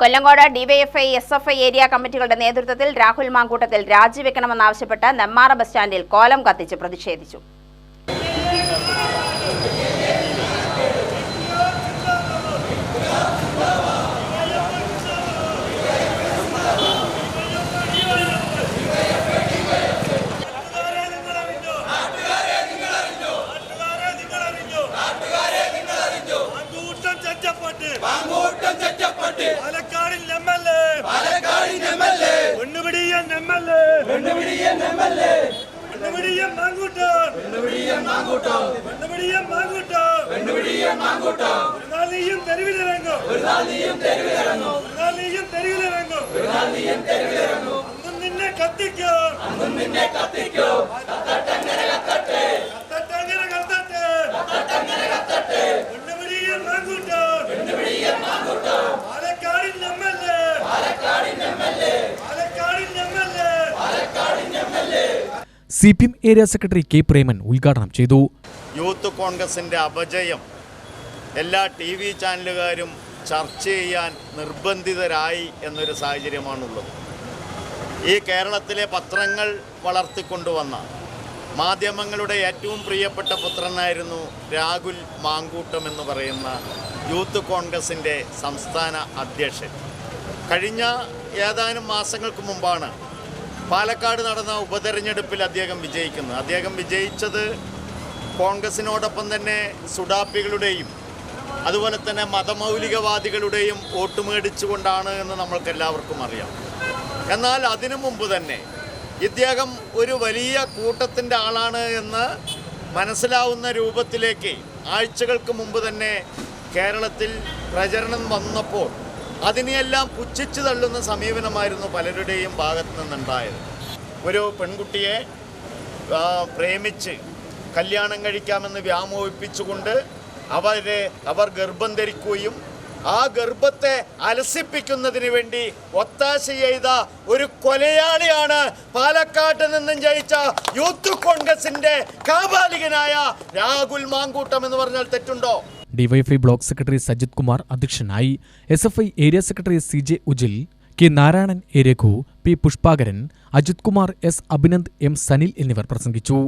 Kollengode DYFI S F I area കമ്മിറ്റികളുടെ നേതൃത്വത്തിൽ രാഹുൽ മാങ്കൂട്ടത്തിൽ രാജിവെക്കണമെന്നാവശ്യപ്പെട്ട് Nemmara bus സ്റ്റാൻഡിൽ കോലം കത്തിച്ച് പ്രതിഷേധിച്ചു കൂട്ടം ചറ്റപ്പെട്ട് പാങ്ങോട്ടം ചറ്റപ്പെട്ട് പാലക്കാടിൽ എം എൽ എ പാലക്കാടിൻ എം എൽ എ പെണ്ണുപിടിയൻ എം എൽ എ പെണ്ണുപിടിയൻ എം എൽ എ. പെണ്ണുപിടിയൻ മാങ്കൂട്ടം. പെണ്ണുപിടിയൻ മാങ്കൂട്ടം. പെണ്ണുപിടിയൻ മാങ്കൂട്ടം. പെണ്ണുപിടിയൻ മാങ്കൂട്ടം. ഒരു നാൾ നീയും തെരുവിലിറങ്ങും. ഒരു നാൾ നീയും തെരുവിലിറങ്ങും. ഒരു നാൾ നീയും തെരുവിലിറങ്ങും. ഒരു നാൾ നീയും തെരുവിലിറങ്ങും. അന്നും നിന്നെ കത്തിക്കോ. അന്നും നിന്നെ കത്തിക്കോ കത്തട്ടങ്ങനെ കത്തട്ടെ പെണ്ണുപിടിയൻ മാങ്കൂട്ടം പെണ്ണുപിടിയൻ മാങ്കൂട്ടം പാലക്കാടിൻ എം എൽ എ പാലക്കാടിൻ എം എൽ എ പാലക്കാടിൻ M L A പാലക്കാടിൻ M L A C P M area secretary K Preman ഉദ്ഘാടനം ചെയ്തു. യൂത്ത് കോൺഗ്രസിന്റെ അപജയം എല്ലാ ടി വി ചാനലുകാരും ചർച്ച ചെയ്യാൻ നിർബന്ധിതരായി എന്നൊരു സാഹചര്യമാണുള്ളത്. ഈ കേരളത്തിലെ പത്രങ്ങൾ വളർത്തിക്കൊണ്ടുവന്ന മാധ്യമങ്ങളുടെ ഏറ്റവും പ്രിയപ്പെട്ട പുത്രനായിരുന്നു രാഹുൽ മാങ്കൂട്ടം എന്ന് പറയുന്ന യൂത്ത് കോൺഗ്രസിന്റെ സംസ്ഥാന അധ്യക്ഷൻ. കഴിഞ്ഞ ഏതാനും മാസങ്ങൾക്ക് മുമ്പാണ് പാലക്കാട് നടന്ന ഉപതെരഞ്ഞെടുപ്പിൽ അദ്ദേഹം വിജയിക്കുന്നു. അദ്ദേഹം വിജയിച്ചത് കോൺഗ്രസിനോടൊപ്പം തന്നെ സുഡാപ്പികളുടെയും അതുപോലെ തന്നെ മതമൗലികവാദികളുടെയും വോട്ട് മേടിച്ചുകൊണ്ടാണ് എന്ന് നമ്മൾക്ക് എല്ലാവർക്കും അറിയാം. എന്നാൽ അതിനു മുമ്പ് തന്നെ ഇദ്ദേഹം ഒരു വലിയ കൂട്ടത്തിന്റെ ആളാണ് എന്ന് മനസ്സിലാവുന്ന രൂപത്തിലേക്ക് ആഴ്ചകൾക്ക് മുമ്പ് തന്നെ കേരളത്തിൽ പ്രചരണം വന്നപ്പോൾ അതിനെയെല്ലാം പുച്ഛിച്ചു തള്ളുന്ന സമീപനമായിരുന്നു പലരുടെയും ഭാഗത്തു നിന്നുണ്ടായത്. ഒരു പെൺകുട്ടിയെ പ്രേമിച്ച് കല്യാണം കഴിക്കാമെന്ന് വ്യാമോഹിപ്പിച്ചുകൊണ്ട് അവരെ അവർ ഗർഭം ധരിക്കുകയും ആ ഗർഭത്തെ അലസിപ്പിക്കുന്നതിന് വേണ്ടി ഒത്താശ ചെയ്ത ഒരു കൊലയാളിയാണ് പാലക്കാട്ട് നിന്നും ജയിച്ച യൂത്ത് കോൺഗ്രസിന്റെ കാബാലികനായ രാഹുൽ മാങ്കൂട്ടം എന്ന് പറഞ്ഞാൽ തെറ്റുണ്ടോ? DYFI block secretary Sajith Kumar അധ്യക്ഷനായി S F I area secretary C J Ujil K Narayanan A Raghu P Pushpakaran Ajith Kumar S Abhinand M Sanil എന്നിവർ പ്രസംഗിച്ചു.